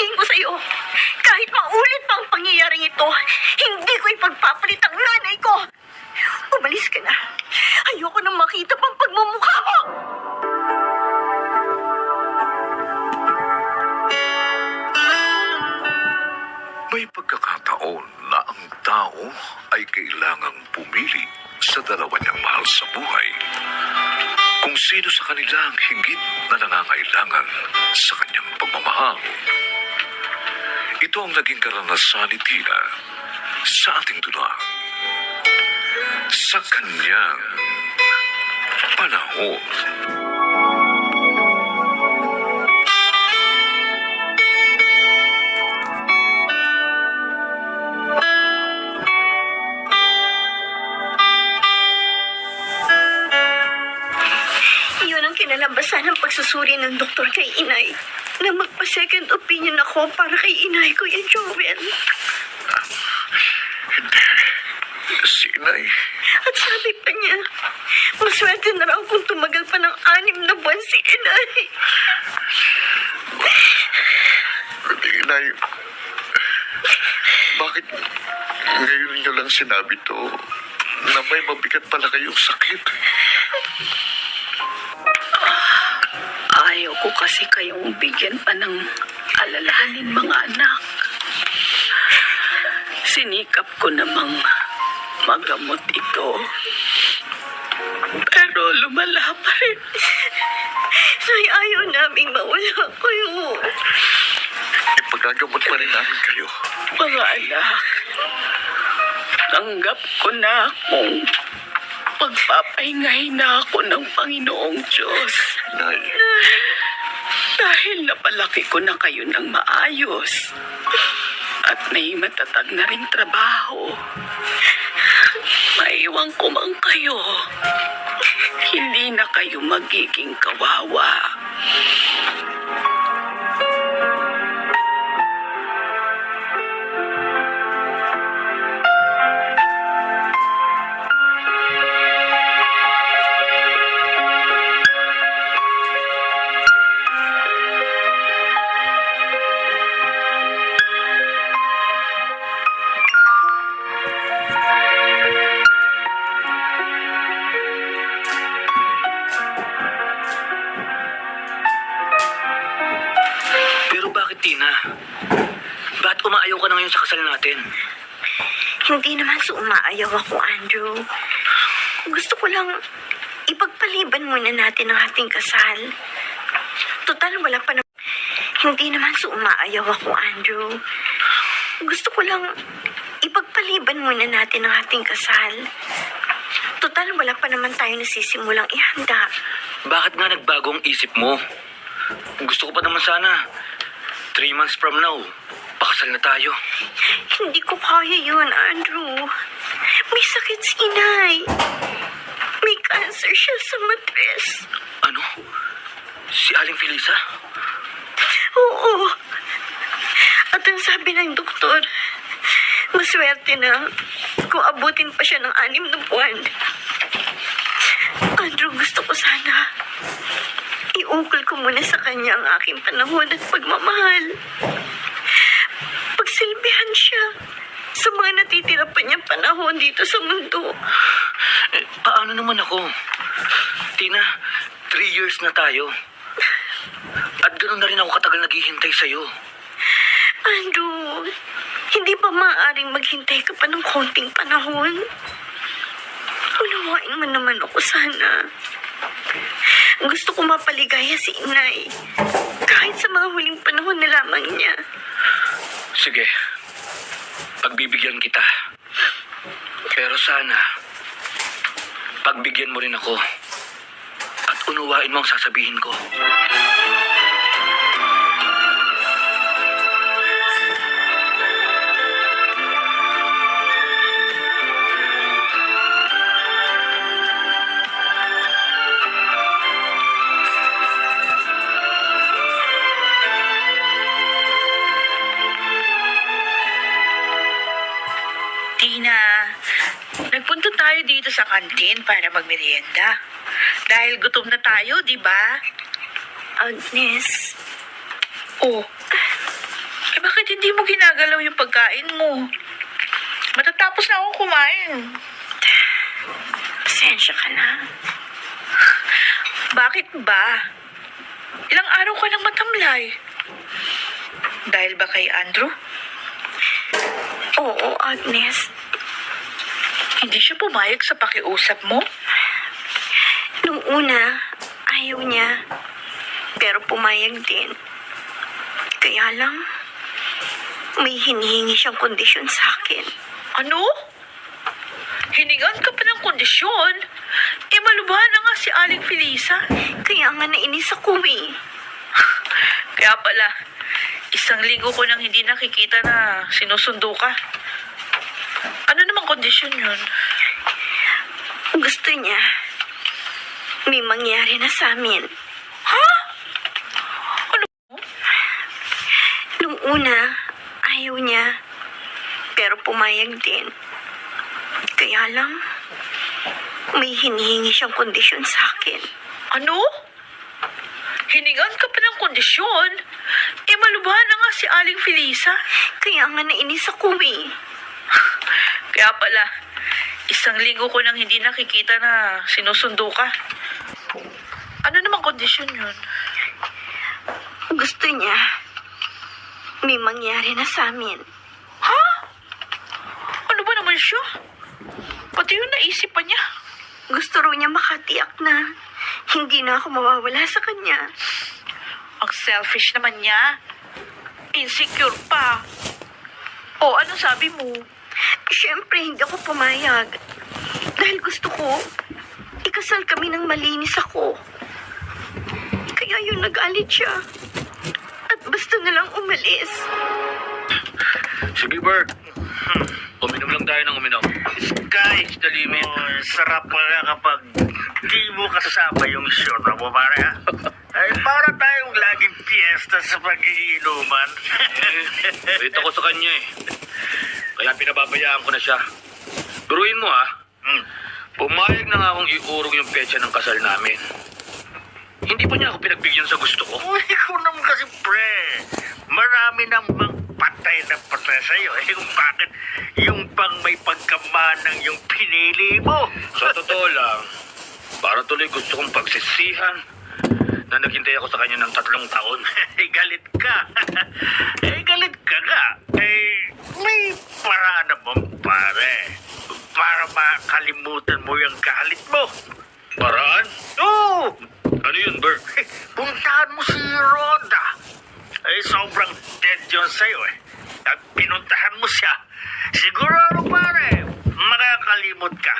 sasabihin ko sa'yo. Kahit maulit pa ang pangyayaring ito, hindi ko ipagpapalit ang nanay ko. Umalis ka na. Ayoko nang makita pang pagmumukha mo. May pagkakataon na ang tao ay kailangang pumili sa dalawa niyang mahal sa buhay. Kung sino sa kanila ang higit na nangangailangan sa kanyang pagmamahal. Ito ang naging karanasan ni Tina sa ating dula. Sa kanyang panahon. Iyon ang kinalabasan ng pagsusuri ng doktor kay inay. Na magpa-second opinion ako para kay inay ko yan, Joel. Si Inay, At sabi pa niya, maswerte na raw kung tumagal pa ng anim na buwan si inay. Inay, bakit ngayon niyo lang sinabi to na may mabigat pala kayong sakit? Ko kasi kayong bigyan pa ng alalahanin mga anak. Sinikap ko namang magamot ito. Pero lumala pa rin. Nay, ayaw naming mawala kayo. Ipagagamot pa rin namin kayo. Mga anak, tanggap ko na kung pagpapahingahin na ako ng Panginoong Diyos. Inay, Dahil napalaki ko na kayo ng maayos. At may matatag na rin trabaho. Maiwan ko man kayo. Hindi na kayo magiging kawawa. Umaayaw ka na ngayon sa kasal natin? Hindi naman sa umaayaw ako, Andrew. Gusto ko lang ipagpaliban muna natin ang ating kasal. Total, wala pa na... Hindi naman sa umaayaw ako, Andrew. Gusto ko lang ipagpaliban muna natin ang ating kasal. Total, wala pa naman tayo nasisimulang ihanda. Bakit nga nagbago ang isip mo? Gusto ko pa naman sana. Three months from now, pakasal na tayo. Hindi ko kaya yun, Andrew. May sakit si inay. May cancer siya sa matres. Ano? Si Aling Felisa? Oo. At ang sabi ng doktor, maswerte na kung abutin pa siya ng anim na buwan. Andrew, gusto ko sana iukol ko muna sa kanya ang aking panahon at pagmamahal. Pagsilbihan siya sa mga natitira pa niyang panahon dito sa mundo. Eh, paano naman ako? Tina, three years na tayo. At ganoon na rin ako katagal naghihintay sa'yo. Andrew, hindi ba maaaring maghintay ka pa ng konting panahon? Unawain mo naman ako sana. Gusto ko mapaligaya si inay. Kahit sa mga huling panahon na lamang niya. Sige, pagbibigyan kita. Pero sana, pagbigyan mo rin ako. At unawain mo ang sasabihin ko. Tina, nagpunta tayo dito sa kantin para magmerienda. Dahil gutom na tayo, di ba? Agnes, Oh, hindi mo ginagalaw yung pagkain mo? Matatapos na ako kumain. Pasensya ka na. Bakit ba? Ilang araw ka nang matamlay. Dahil ba kay Andrew? Oo, Agnes. Hindi siya pumayag sa pakiusap mo? Nung una, ayaw niya. Pero pumayag din. Kaya lang, may hinihingi siyang kondisyon sa akin. Ano? Hiningan ka pa ng kondisyon? Eh, malubha na nga si Aling Felisa. Kaya nga nainis ako eh. Kaya pala, isang linggo ko nang hindi nakikita na sinusundo ka. Ano kondisyon yun? Gusto niya, may mangyari na sa amin. Ha? Ano? Nung una, ayaw niya. Pero pumayag din. Kaya lang, may hinihingi siyang kondisyon sa akin. Ano? Hiningan ka pa ng kondisyon? Eh, malubha na nga si Aling Felisa. Kaya nga nainis ako eh. Kaya pala, isang linggo ko nang hindi nakikita na sinusundo ka. Ano namang kondisyon yun? Gusto niya, may mangyari na sa amin. Ha? Ano ba naman siya? Pati yung naisip pa niya. Gusto raw niya makatiyak na hindi na ako mawawala sa kanya. Ang selfish naman niya. Insecure pa. O, ano sabi mo? Siyempre, hindi ako pumayag. Dahil gusto ko, ikasal kami ng malinis ako. Kaya yun nagalit siya. At basta na lang umalis. Sige, Bert. Uminom lang tayo ng uminom. Sky's the limit. Oh, sarap pala kapag di mo kasama yung syota mo, pare, ha? Ay, para tayong laging piyesta sa pag-iinuman. Wait ako sa kanya eh. Kaya pinababayaan ko na siya. Duruin mo ha. Hmm. Pumayag na nga akong iurong yung petsa ng kasal namin. Hindi pa niya ako pinagbigyan sa gusto ko. Uy, ko naman kasi, pre. Marami namang patay na patay sa'yo. Eh, kung bakit yung pang may pagkamanang yung pinili mo. Sa totoo lang, para tuloy gusto kong pagsisihan na naghintay ako sa kanya ng tatlong taon. eh, galit ka. eh, galit ka nga. Eh, may paraan naman, pare. Para makalimutan mo yung galit mo. Paraan? Oo! Ano yun, Bert? Eh, puntahan mo si Rhoda. Eh, sobrang dead yun sa'yo eh. At pinuntahan mo siya. Sigurado pare, makakalimot ka.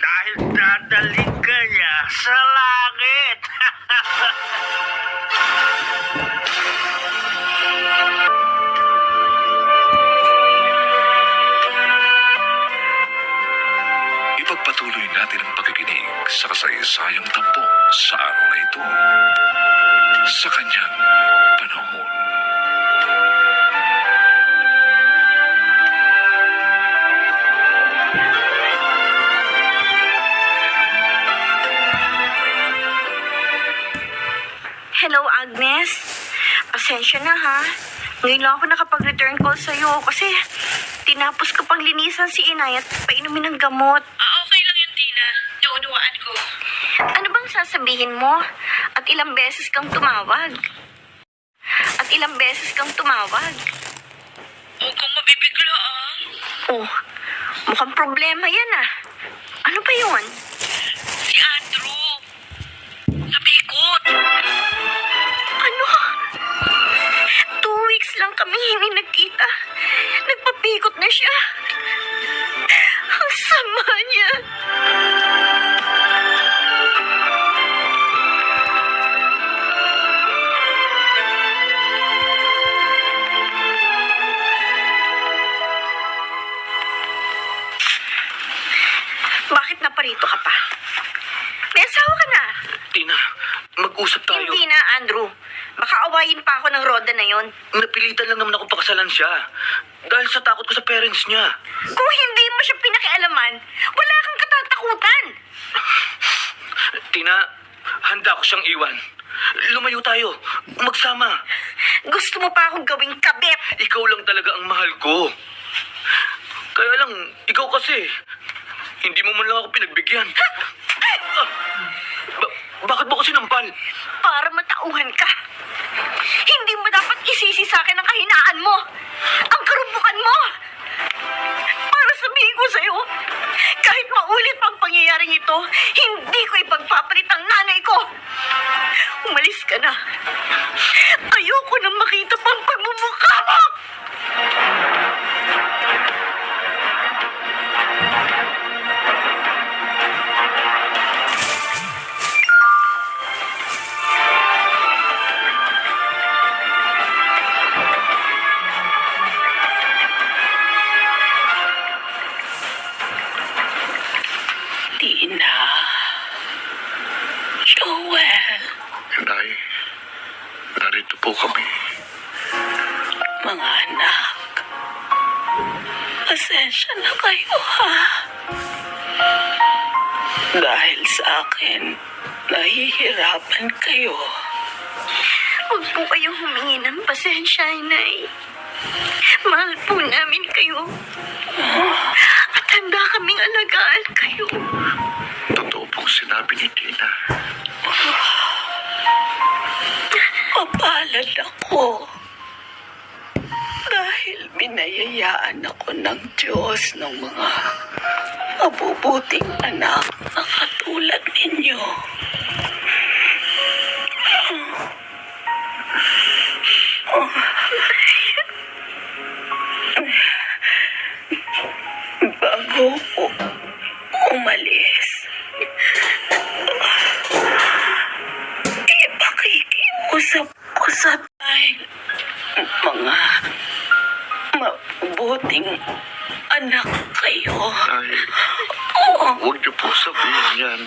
Dahil dadaling ka niya sa langit. Ipagpatuloy natin ang pakikinig sa kasaysayang tampo sa araw na ito. Sa kanyang panahon. Hello, Agnes. Pasensya na ha. Ngayon lang ako nakapag-return call sa'yo kasi tinapos ko pang linisan si Inay at painumin ng gamot. Sasabihin mo? At ilang beses kang tumawag? At ilang beses kang tumawag? Huwag kang mabibigla, ah. Oh, mukhang problema yan ah. Ano ba yun? Mag-usap tayo. Hindi na, Andrew. Baka awayin pa ako ng roda na yon. Napilitan lang naman ako pakasalan siya. Dahil sa takot ko sa parents niya. Kung hindi mo siya pinakialaman, wala kang katatakutan. Tina, handa ko siyang iwan. Lumayo tayo. Magsama. Gusto mo pa akong gawing kabit? Ikaw lang talaga ang mahal ko. Kaya lang, ikaw kasi, hindi mo man lang ako pinagbigyan. Ba- bakit mo ko sinampal? Para matauhan ka. Hindi mo dapat isisi sa akin ang kahinaan mo. Ang karupukan mo. Para sabihin ko sa'yo, kahit maulit pang pangyayaring ito, hindi ko ipagpapalit ang nanay ko. Umalis ka na. Ayoko nang makita pang pagmumukha mo. Binayayaan ako ng Diyos ng mga mabubuting anak na katulad ninyo. Bago ko umalis, ipakikiusap ko sa dahil mga mabuting anak kayo. Nay, Oo, huwag niyo po sabihin yan.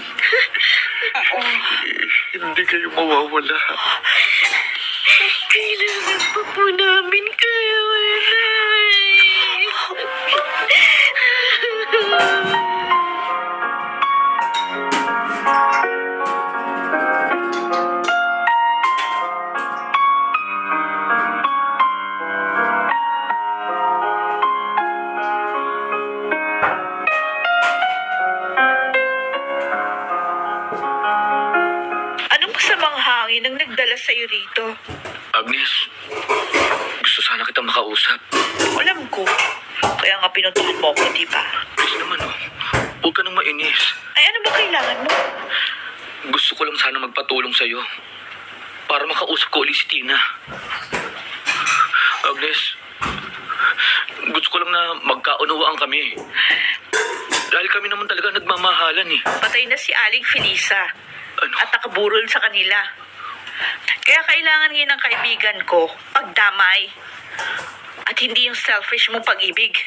Eh, Hindi kayo mawawala. Kailangan pa po namin Gusto ko lang sana magpatulong sa'yo. Para makausap ko ulit si Tina. Agnes, gusto ko lang na magkaunawaan kami. Dahil kami naman talaga nagmamahalan eh. Patay na si Aling Felisa. Ano? At nakaburol sa kanila. Kaya kailangan ngayon ng kaibigan ko, pagdamay. At hindi yung selfish mong pag-ibig.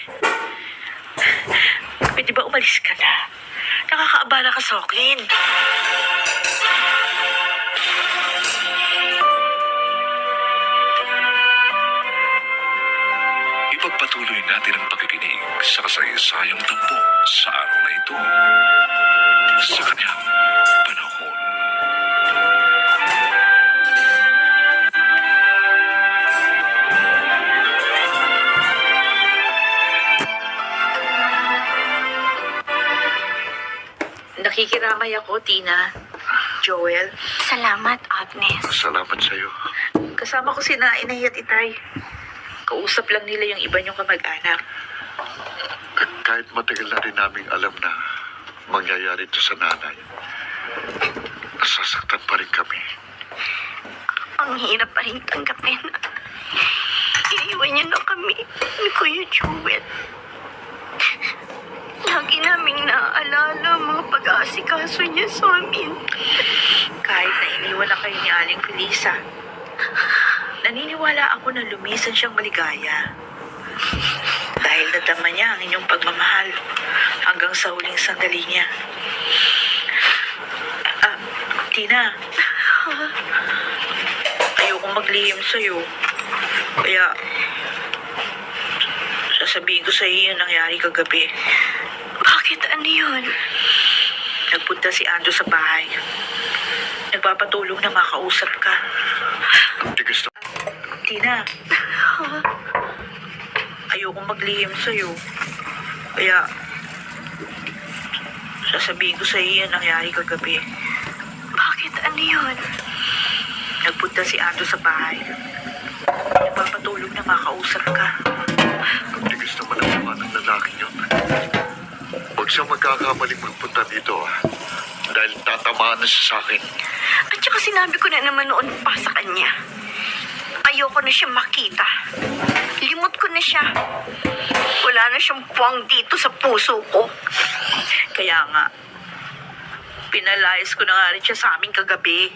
Pwede ba umalis ka na? Nakakaabala ka sa akin. Ipagpatuloy natin ang pakikinig sa kasaysayang tagpo sa araw na ito. Sa kanyang panahon. Nakikiramay ako, Tina. Joel. Salamat, Agnes. Salamat sa iyo. Kasama ko si Nainay at Itay. Kausap lang nila yung iba niyong kamag-anak. Kahit matagal na rin naming alam na mangyayari ito sa nanay, nasasaktan pa rin kami. Ang hirap pa rin tanggapin. Iniwan niya na kami ni Kuya Jewel. Lagi naming naaalala ang mga pag-aasikaso niya sa amin. Kahit na iniwan na kayo ni Aling Felisa, naniniwala ako na lumisan siyang maligaya. Dahil nadama niya ang inyong pagmamahal hanggang sa huling sandali niya. Ah, Tina, ayokong maglihim sa'yo. Kaya, sasabihin ko sa iyo yung nangyari kagabi. Bakit ano yun? Nagpunta si Ando sa bahay. Nagpapatulong na makausap ka. Tina, ayokong maglihim sa'yo. Kaya, sasabihin ko sa iyo ang nangyari kagabi. Bakit? Ano yun? Nagpunta si Ando sa bahay. Nagpapatulog na makausap ka. Ang tigas naman ang mukha ng lalaking yun. Huwag siya magkakamaling magpunta dito ah. Dahil tatamaan na siya sa akin. At saka sinabi ko na naman noon pa sa kanya. Ayoko na siya makita. Limot ko na siya. Wala na siyang puwang dito sa puso ko. Kaya nga, pinalayas ko na nga rin siya sa amin kagabi.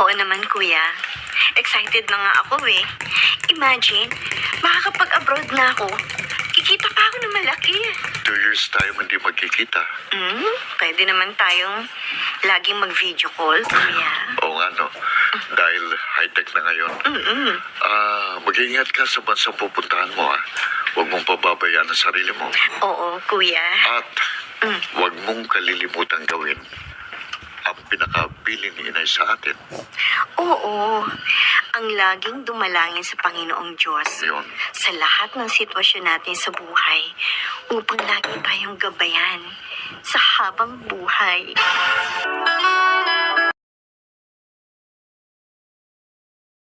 Oo naman, kuya. Excited na nga ako eh. Imagine, makakapag-abroad na ako. Kikita pa ako ng malaki. Two years tayo hindi magkikita. Hmm? Pwede naman tayong laging mag-video call, kuya. Oo nga no. Dahil high-tech na ngayon. Mm-mm. Ah, mag-iingat ka sa bansang pupuntahan mo ah. Huwag mong pababayaan ang sarili mo. Oo, kuya. At huwag mong kalilimutan gawin ang pinakabili ni Inay sa atin. Oo. Ang laging dumalangin sa Panginoong Diyos Yun. sa lahat ng sitwasyon natin sa buhay upang lagi tayong gabayan sa habang buhay.